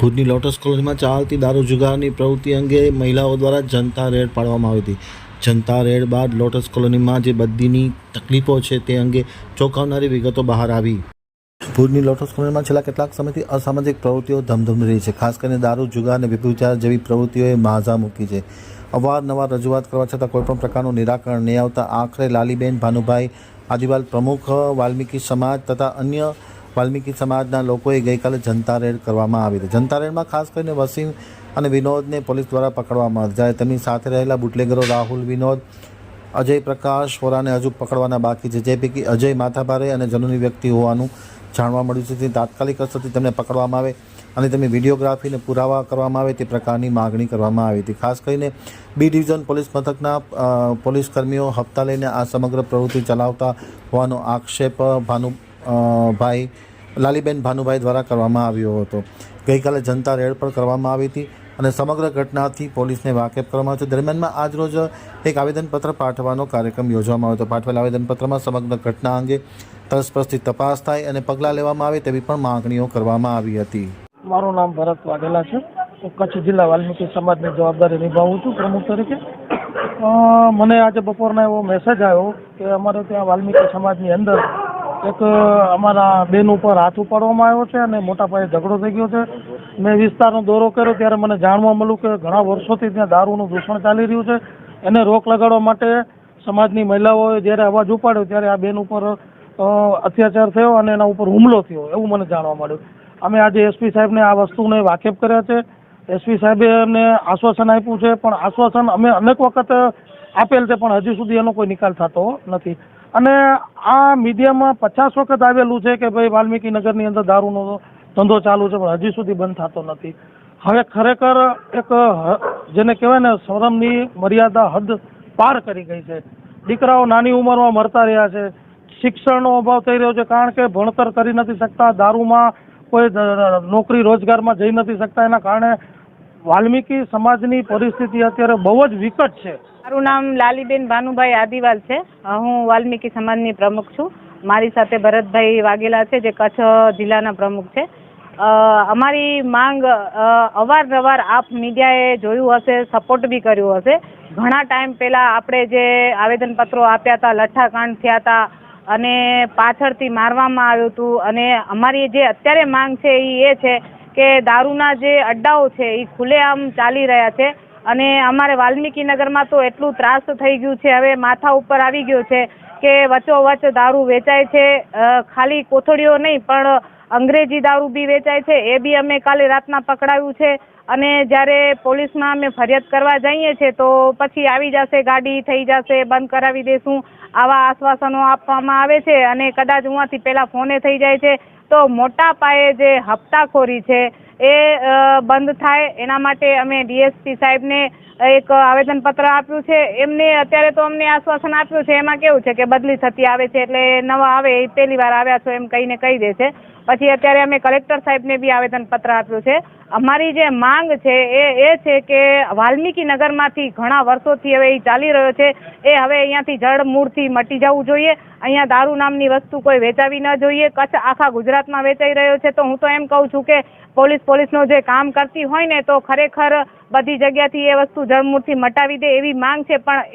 ભુજની લોટસ કોલોનીમાં ચાલતી દારૂ જુગારની પ્રવૃત્તિ અંગે મહિલાઓ દ્વારા જનતા રેડ પાડવામાં આવી હતી. જનતા રેડ બાદ લોટસ કોલોનીમાં જે બદીની તકલીફો છે તે અંગે ચોંકાવનારી વિગતો બહાર આવી. ભુજની લોટસ કોલોનીમાં છેલ્લા કેટલાક સમયથી અસામાજિક પ્રવૃત્તિઓ ધમધમી રહી છે. ખાસ કરીને દારૂ, જુગાર અને વિભુચાર જેવી પ્રવૃત્તિઓએ માઝા મૂકી છે. અવારનવાર રજૂઆત કરવા છતાં કોઈપણ પ્રકારનું નિરાકરણ નહીં આવતા આખરે લાલીબેન ભાનુભાઈ આદિવાલ પ્રમુખ, વાલ્મીકી સમાજ તથા અન્ય વાલ્મીકી સમાજના લોકોએ ગઈકાલે જનતા રેડ કરવામાં આવી હતી. જનતા રેડમાં ખાસ કરીને વસીમ અને વિનોદને પોલીસ દ્વારા પકડવામાં આવ્યા જ્યારે તેમની સાથે રહેલા બુટલેગરો રાહુલ, વિનોદ, અજય પ્રકાશ, વોરાને હજુ પકડવાના બાકી છે. જે પૈકી અજય માથાભારે અને જનુની વ્યક્તિ હોવાનું જાણવા મળ્યું છે. તે તાત્કાલિક અસરથી તેમને પકડવામાં આવે અને તેમની વિડીયોગ્રાફીને પુરાવા કરવામાં આવે તે પ્રકારની માગણી કરવામાં આવી હતી. ખાસ કરીને બી ડિવિઝન પોલીસ મથકના પોલીસ કર્મીઓ હપ્તા લઈને આ સમગ્ર પ્રવૃત્તિ ચલાવતા હોવાનો આક્ષેપ ભાનુ ભાઈ લાલીબેન ભાનુભાઈ દ્વારા કરવામાં આવ્યો હતો. ગઈકાલે જનતા રેડ પણ કરવામાં આવી હતી અને સમગ્ર ઘટનાથી પોલીસને વાકેફ કરવામાં આવ્યો દરમિયાનમાં આજ રોજ એક આવેદનપત્ર પાઠવવાનો કાર્યક્રમ યોજવામાં આવ્યો હતો. પાઠવેલ આવેદનપત્રમાં સમગ્ર ઘટના અંગે તલસ્પર્શી તપાસ થાય અને પગલાં લેવામાં આવે તેવી પણ માગણીઓ કરવામાં આવી હતી. મારું નામ ભરત વાઘેલા છે. હું કચ્છ જિલ્લા વાલ્મીકી સમાજની જવાબદારી નિભાવું છું પ્રમુખ તરીકે. મને આજે બપોરના એવો મેસેજ આવ્યો કે અમારે ત્યાં વાલ્મીકી સમાજની અંદર એક, અમારા બેન ઉપર હાથ ઉપાડવામાં આવ્યો છે અને મોટા પાયે ઝઘડો થઈ ગયો છે. મેં વિસ્તારનો દોરો કર્યો ત્યારે મને જાણવા મળ્યું કે ઘણા વર્ષોથી ત્યાં દારૂનું દૂષણ ચાલી રહ્યું છે. એને રોક લગાડવા માટે સમાજની મહિલાઓએ જ્યારે અવાજ ઉપાડ્યો ત્યારે આ બેન ઉપર અત્યાચાર થયો અને એના ઉપર હુમલો થયો એવું મને જાણવા મળ્યું. અમે આજે એસપી સાહેબને આ વસ્તુને વાકેફ કર્યા છે. એસપી સાહેબે અમને આશ્વાસન આપ્યું છે, પણ આશ્વાસન અમે અનેક વખત આપેલ છે, પણ હજી સુધી એનો કોઈ નિકાલ થતો નથી. અને આ મીડિયામાં પચાસ વખત આવેલું છે કે ભાઈ વાલ્મીકી નગરની અંદર દારૂનો ધંધો ચાલુ છે, પણ હજી સુધી બંધ થતો નથી. હવે ખરેખર એક, જેને કહેવાય ને, શરમની મર્યાદા હદ પાર કરી ગઈ છે. દીકરાઓ નાની ઉંમરમાં મરતા રહ્યા છે. શિક્ષણનો અભાવ થઈ રહ્યો છે, કારણ કે ભણતર કરી નથી શકતા, દારૂમાં કોઈ નોકરી રોજગારમાં જઈ નથી શકતા, એના કારણે વાલ્મીકી સમાજની પરિસ્થિતિ અત્યારે બહુ જ વિકટ છે. મારું નામ લાલીબેન ભાનુભાઈ આદિવાલ છે. હું વાલ્મીકી સમાજની પ્રમુખ છું. મારી સાથે ભરતભાઈ વાઘેલા છે, જે કચ્છ જિલ્લાના પ્રમુખ છે. અમારી માંગ અવારનવાર આપ મીડિયાએ જોયું હશે, સપોર્ટ બી કર્યું હશે. ઘણા ટાઈમ પહેલાં આપણે જે આવેદનપત્રો આપ્યા હતા, લઠ્ઠાકાંડ થયા હતા, અને પાછળથી મારવામાં આવ્યું હતું, અને અમારી જે અત્યારે માંગ છે એ એ છે કે દારૂના જે અડ્ડાઓ છે એ ખુલ્લેઆમ ચાલી રહ્યા છે. અને અમારે વાલ્મીકી નગરમાં તો એટલું ત્રાસ થઈ ગયું છે, હવે માથા ઉપર આવી ગયો છે કે વચોવચ દારૂ વેચાય છે ખાલી કોથળીઓ નહીં, પણ અંગ્રેજી દારૂ બી વેચાય છે, એ બી અમે કાલે રાતના પકડાયું છે અને જ્યારે પોલીસમાં અમે ફરિયાદ કરવા જઈએ છીએ તો પછી આવી જશે, ગાડી થઈ જશે, બંધ કરાવી દેશું, આવા આશ્વાસનો આપવામાં આવે છે અને કદાચ ઉहाँથી પહેલાં ફોને થઈ જાય છે. તો મોટા પાયે જે હપ્તાખોરી છે એ બંધ થાય. એના માટે અમે ડીએસપી સાહેબને એક આવેદનપત્ર આપ્યું છે. એમને અત્યારે તો અમને આશ્વાસન આપ્યું છે. એમાં કેવું છે કે બદલી થતી આવે છે એટલે નવા આવે, એ પહેલી વાર આવ્યા છો એમ કહીને કહી દે છે. પછી અત્યારે અમે કલેક્ટર સાહેબને બી આવેદનપત્ર આપ્યું છે. અમારી જે માંગ છે એ એ છે કે વાલ્મીકી નગરમાંથી ઘણા વર્ષોથી હવે એ ચાલી રહ્યો છે. એ હવે અહીંયાથી જળ મૂળથી મટી જવું જોઈએ. અહીંયા દારૂ નામની વસ્તુ કોઈ વેચાવી ન જોઈએ. કચ્છ આખા ગુજરાતમાં વેચાઈ રહ્યો છે. તો હું તો એમ કહું છું કે પોલીસ પોલીસનું જે કામ કરતી હોય ને તો ખરેખર બધી જગ્યાથી એ વસ્તુ જડમૂળથી મટાવી દે એવી માંગ છે, પણ